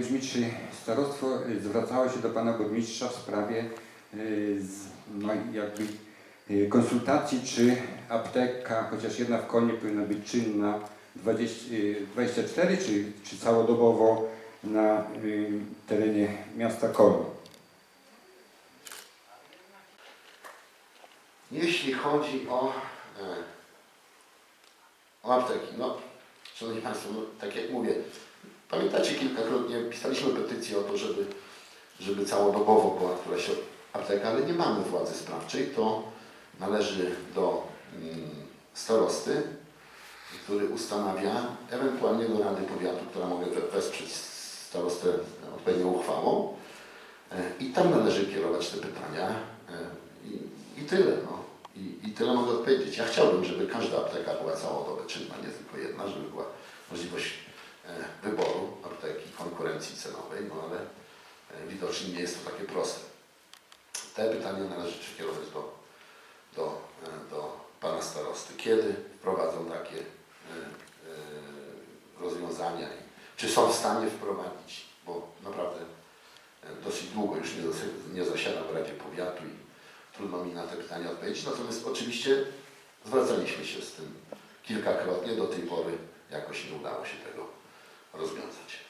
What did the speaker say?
Brzmi, czy starostwo y, zwracało się do pana burmistrza w sprawie y, no, jakby y, konsultacji, czy apteka, chociaż jedna w Kolnie powinna być czynna 20, y, 24, czy, czy całodobowo na terenie miasta Kolno. Jeśli chodzi o, e, o apteki, no, Szanowni Państwo, no, tak jak mówię, pamiętacie kilkakrotnie pisaliśmy petycję o to, żeby, żeby całodobowo była któraś apteka, ale nie mamy władzy sprawczej, to należy do mm, starosty, który ustanawia, ewentualnie do Rady Powiatu, która mogę we- wesprzeć starostę odpowiednią uchwałą E, i tam należy kierować te pytania e, i, i tyle. No. Tyle mogę odpowiedzieć. Ja chciałbym, żeby każda apteka była całodobowa, czynna, nie tylko jedna, żeby była możliwość e, wyboru apteki, konkurencji cenowej, no ale e, widocznie nie jest to takie proste. Te pytania należy kierować do, do, e, do Pana Starosty. Kiedy wprowadzą takie rozwiązania i czy są w stanie wprowadzić, bo naprawdę dosyć długo już nie zasiadam w Radzie Powiatu i trudno mi na te pytania odpowiedzieć. Natomiast oczywiście zwracaliśmy się z tym kilkakrotnie. Do tej pory jakoś nie udało się tego rozwiązać.